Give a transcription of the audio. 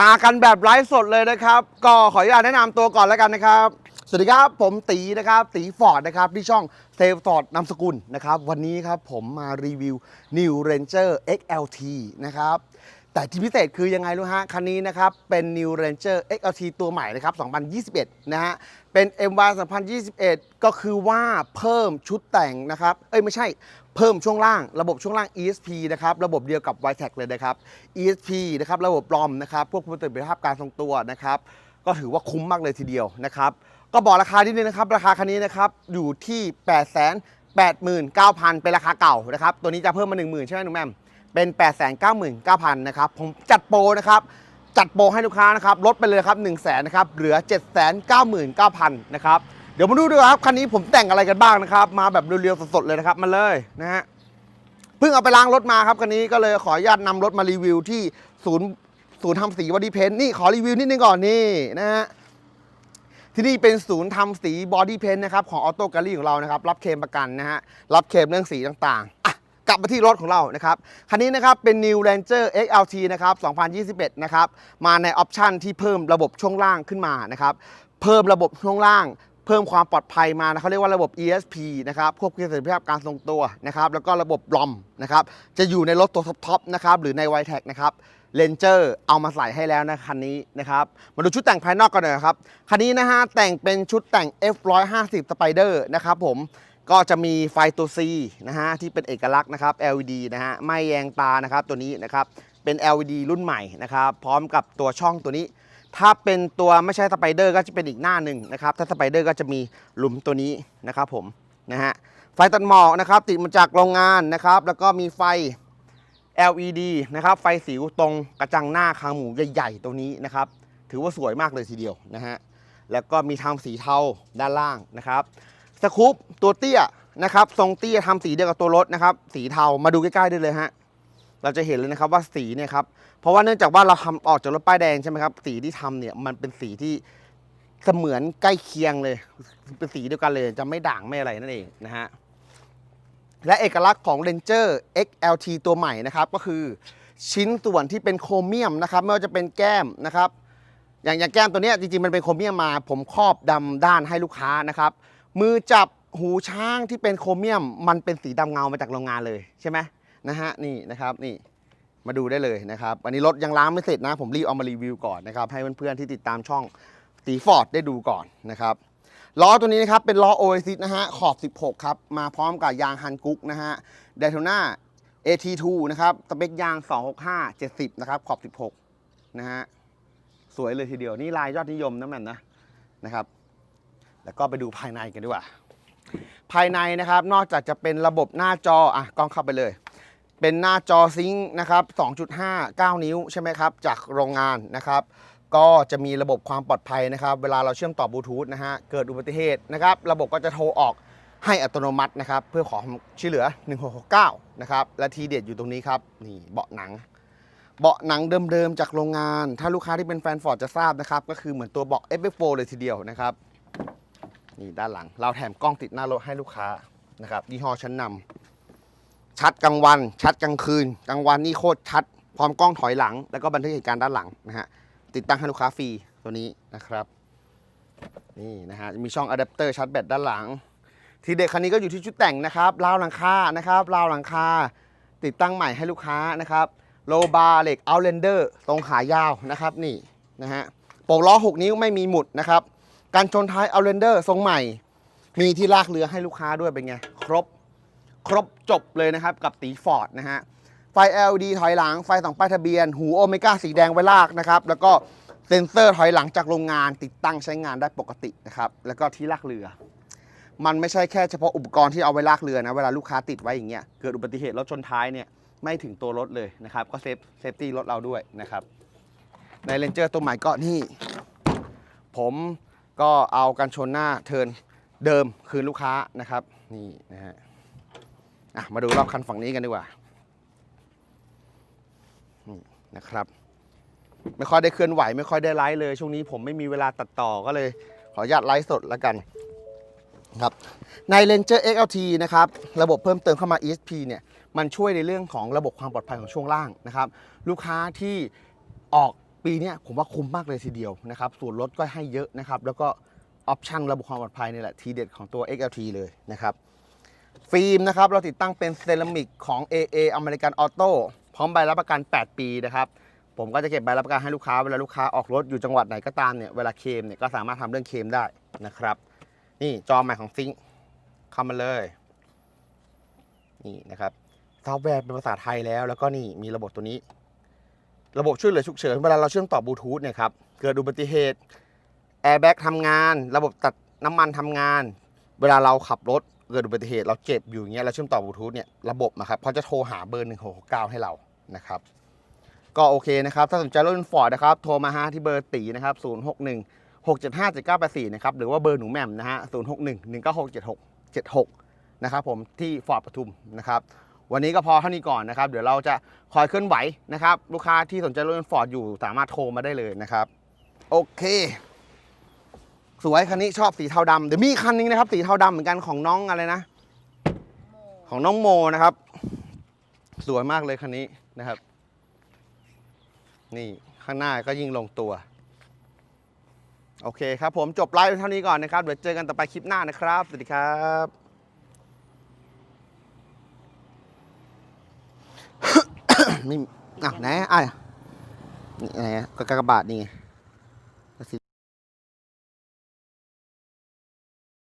มากันแบบไลฟ์สดเลยนะครับ ก็ขออนุญาตแนะนำตัวก่อนแล้วกันนะครับ สวัสดีครับ ผมตีนะครับ ตีฟอร์ดนะครับ ที่ช่องเซฟฟอร์ดนามสกุลนะครับ วันนี้ครับผมมารีวิว New Ranger XLT นะครับ แต่ที่พิเศษคือยังไงรู้ฮะ คันนี้นะครับ เป็น New Ranger XLT ตัวใหม่นะครับ 2021 นะฮะ เป็น MY 2021 ก็คือว่าเพิ่มชุดแต่งนะครับ เอ้ย ไม่ใช่เพิ่มช่วงล่าง ระบบช่วงล่าง ESP นะครับ ระบบเดียวกับ y t e c เลยนะครับ ESP นะครับ ระบบรอมนะครับ พวกประสิทธิภาพการทรงตัวนะครับ ก็ถือว่าคุ้มมากเลยทีเดียวนะครับ ก็บอกราคานิดนึงนะครับ ราคาคันนี้นะครับอยู่ที่ 8 8 9 0 0 0 เป็นราคาเก่านะครับ ตัวนี้จะเพิ่มมา 1 0,000 ใช่ไหมหนุ่มแม่ม เป็น 8 9 9 0 0 0นะครับผมจัดโปรนะครับจัดโปรให้ลูกค้านะครับลดไปเลยครับ1 0 0 0 0แสนนะครับเหลือ 7 9 9 0 0 0นะครับเดี๋ยวมาดูดีกว่าครับคันนี้ผมแต่งอะไรกันบ้างนะครับ มาแบบเรียวๆสดๆเลยนะครับมาเลยนะฮะเพิ่งเอาไปล้างรถมาครับคันนี้ก็เลยขออนุญาตนำรถมารีวิวที่ศูนย์ศูนย์ทำสีบอดี้เพนนี่ขอรีวิวนิดนึงก่อนนี่นะฮะที่นี่เป็นศูนย์ทำสีบอดี้เพนนะครับของออโต้แกลลี่ของเรานะครับรับเคลมประกันนะฮะรับเคลมเรื่องสีต่างๆ กลับมาที่รถของเรานะครับ คันนี้นะครับเป็น New Ranger XLT นะครับ 2021 นะครับ มาในออปชันที่เพิ่มระบบช่วงล่างขึ้นมานะครับ เพิ่มระบบช่วงล่าง เพิ่มความปลอดภัยมานะเขาเรียกว่าระบบ ESP นะครับควบคุมประสิทธิภาพการทรงตัวนะครับ แล้วก็ระบบลอมนะครับ จะอยู่ในรถตัวท็อปๆนะครับ หรือใน y t e c นะครับเลนเจอร์เอามาใส่ให้แล้วนะคันนี้นะครับ มาดูชุดแต่งภายนอกกันหน่อยครับ คันนี้นะฮะแต่งเป็นชุดแต่ง F150 Spider นะครับผม ก็จะมีไฟตัว C นะฮะที่เป็นเอกลักษณ์นะครับ LED นะฮะไม่แยงตานะครับตัวนี้นะครับเป็น LED รุ่นใหม่นะครับพร้อมกับตัวช่องตัวนี้ ถ้าเป็นตัวไม่ใช่สไปเดอร์ก็จะเป็นอีกหน้าหนึ่งนะครับถ้าสไปเดอร์ก็จะมีหลุมตัวนี้นะครับผมนะฮะไฟตัดหมอกนะครับติดมาจากโรงงานนะครับแล้วก็มีไฟ LED นะครับไฟสิวตรงกระจังหน้าคางหมูใหญ่ๆตัวนี้นะครับถือว่าสวยมากเลยทีเดียวนะฮะแล้วก็มีทำสีเทาด้านล่างนะครับ สกูปตัวเตี้ยนะครับ ทรงเตี้ยทำสีเดียวกับตัวรถนะครับ สีเทามาดูใกล้ๆได้เลยฮะเราจะเห็นเลยนะครับว่าสีเนี่ยครับเพราะว่าเนื่องจากว่าเราทำออกจากรถป้ายแดงใช่ไหมครับสีที่ทำเนี่ยมันเป็นสีที่เสมือนใกล้เคียงเลย เป็นสีเดียวกันเลย จะไม่ด่างไม่อะไรนั่นเองนะฮะและเอกลักษณ์ของ Ranger XLT ตัวใหม่นะครับ ก็คือชิ้นส่วนที่เป็นโครเมียมนะครับ ไม่ว่าจะเป็นแก้มนะครับ อย่างอย่างแก้มตัวนี้จริงๆมันเป็นโครเมียมมา ผมครอบดำด้านให้ลูกค้านะครับ มือจับหูช้างที่เป็นโครเมียม มันเป็นสีดำเงามาจากโรงงานเลยใช่ไหมนะฮะนี่นะครับนี่มาดูได้เลยนะครับวันนี้รถยังล้างไม่เสร็จนะ ผมรีบเอามารีวิวก่อนนะครับให้เพื่อนๆที่ติดตามช่องตีฟอร์ดได้ดูก่อนนะครับล้อตัวนี้นะครับเป็นล้อ Oasis นะฮะขอบ 16 ครับ มาพร้อมกับยางฮันกุกนะฮะ d a y t o n a AT2 นะครับสเปคยาง 265 70 นะครับ ขอบ 16 นะฮะสวยเลยทีเดียว นี่ลายยอดนิยมนะแม่นนะนะครับ แล้วก็ไปดูภายในกันดีกว่า ภายในนะครับนอกจากจะเป็นระบบหน้าจออะกล้องเข้าไปเลย เป็นหน้าจอซิงค์นะครับ 2.5 9 นิ้วใช่ไหมครับ จากโรงงานนะครับ ก็จะมีระบบความปลอดภัยนะครับ เวลาเราเชื่อมต่อบลูทูธนะฮะเกิดอุบัติเหตุนะครับ ระบบก็จะโทรออกให้อัตโนมัตินะครับ เพื่อขอช่วยเหลือ 1669 นะครับ และทีเด็ดอยู่ตรงนี้ครับ นี่เบาะหนัง เบาะหนังเดิมๆจากโรงงาน ถ้าลูกค้าที่เป็นแฟนฟอร์ดจะทราบนะครับ ก็คือเหมือนตัวเบาะ FF4 เลยทีเดียวนะครับ นี่ด้านหลัง เราแถมกล้องติดหน้ารถให้ลูกค้านะครับยี่ห้อชั้นนำชัดกลางวัน ชัดกลางคืน กลางวันนี่โคตรชัด พร้อมกล้องถอยหลัง แล้วก็บันทึกเหตุการณ์ด้านหลังนะฮะติดตั้งให้ลูกค้าฟรีตัวนี้นะครับนี่นะฮะมีช่องอะแดปเตอร์ชาร์จแบตด้านหลัง ทีเด็ดคันนี้ก็อยู่ที่ชุดแต่งนะครับราวหลังคานะครับราวหลังคา ติดตั้งใหม่ให้ลูกค้านะครับโลบาร์เหล็กเอาเลนเดอร์ตรงขายาวนะครับนี่นะฮะโปกล้อ 6 นิ้วไม่มีหมุดนะครับ การชนท้ายเอาเลนเดอร์ทรงใหม่ มีที่ลากเรือให้ลูกค้าด้วยเป็นไง ครบ ครบจบเลยนะครับ กับตีฟอร์ดนะฮะ ไฟ LED ถอยหลัง ไฟสองป้ายทะเบียน หูโอเมก้าสีแดงไว้ลากนะครับ แล้วก็เซ็นเซอร์ถอยหลังจากโรงงานติดตั้งใช้งานได้ปกตินะครับ แล้วก็ที่ลากเรือ มันไม่ใช่แค่เฉพาะอุปกรณ์ที่เอาไว้ลากเรือนะ เวลาลูกค้าติดไว้อย่างเงี้ย เกิดอุบัติเหตุรถชนท้ายเนี่ยไม่ถึงตัวรถเลยนะครับ ก็เซฟเซฟตี้รถเราด้วยนะครับ ในเลนเจอร์ตัวใหม่ก็นี่ ผม ก็เอากันชนหน้าเทินเดิมคืนลูกค้านะครับ นี่นะฮะอะมาดูรอบคันฝั่งนี้กันดีกว่านี่นะครับ ไม่ค่อยได้เคลื่อนไหว ไม่ค่อยได้ไลฟ์เลย ช่วงนี้ผมไม่มีเวลาตัดต่อก็เลย ขออนุญาตไลฟ์สดแล้วกันครับใน Ranger XLT นะครับระบบเพิ่มเติมเข้ามา ESP เนี่ยมันช่วยในเรื่องของระบบความปลอดภัยของช่วงล่างนะครับ ลูกค้าที่ออก ปีนี้ผมว่าคุ้มมากเลยทีเดียวนะครับส่วนลดก็ให้เยอะนะครับแล้วก็ออปชั่นระบบความปลอดภัยนี่แหละทีเด็ดของตัว XLT เลยนะครับฟิล์มนะครับเราติดตั้งเป็นเซรามิกของ AA American Auto พร้อมใบรับประกัน 8 ปีนะครับผมก็จะเก็บใบรับประกันให้ลูกค้าเวลาลูกค้าออกรถอยู่จังหวัดไหนก็ตามเนี่ยเวลาเคลมเนี่ยก็สามารถทำเรื่องเคลมได้นะครับ นี่จอใหม่ของซิงเข้ามาเลยนี่นะครับซอฟต์แวร์เป็นภาษาไทยแล้ว แล้วก็นี่มีระบบตัวนี้ ระบบช่วยเหลือฉุกเฉินเวลาเราเชื่อมต่อบลูทูธเนี่ยครับเกิดอุบัติเหตุแอร์แบ็กทำงาน ระบบตัดน้ำมันทำงาน เวลาเราขับรถเกิดอุบัติเหตุเราเจ็บอยู่อย่างเงี้ยเราเชื่อมต่อบลูทูธเนี่ยระบบนะครับเขาจะโทรหาเบอร์1669 ให้เรานะครับก็โอเคนะครับ ถ้าสนใจรถยนต์ฟอร์ดนะครับ โทรมาฮะที่เบอร์ตีนะครับ 061 675 7984 นะครับ หรือว่าเบอร์หนูแหม่มนะฮะ 061 196 76 76 นะครับผมที่ฟอร์ดปทุมนะครับ วันนี้ก็พอเท่านี้ก่อนนะครับ เดี๋ยวเราจะคอยเคลื่อนไหวนะครับ ลูกค้าที่สนใจรถยนต์ฟอร์ดอยู่สามารถโทรมาได้เลยนะครับ โอเค สวยคันนี้ชอบสีเทาดำเดี๋ยวมีคันนึงนะครับสีเทาดำเหมือนกันของน้องอะไรนะ ของน้องโมนะครับ สวยมากเลยคันนี้นะครับ นี่ข้างหน้าก็ยิ่งลงตัว โอเคครับผมจบไลฟ์เท่านี้ก่อนนะครับ เดี๋ยวเจอกันต่อไปคลิปหน้านะครับ สวัสดีครับ ไม่อะไหนอะนี่ไหนอะกากบาทนี่ไง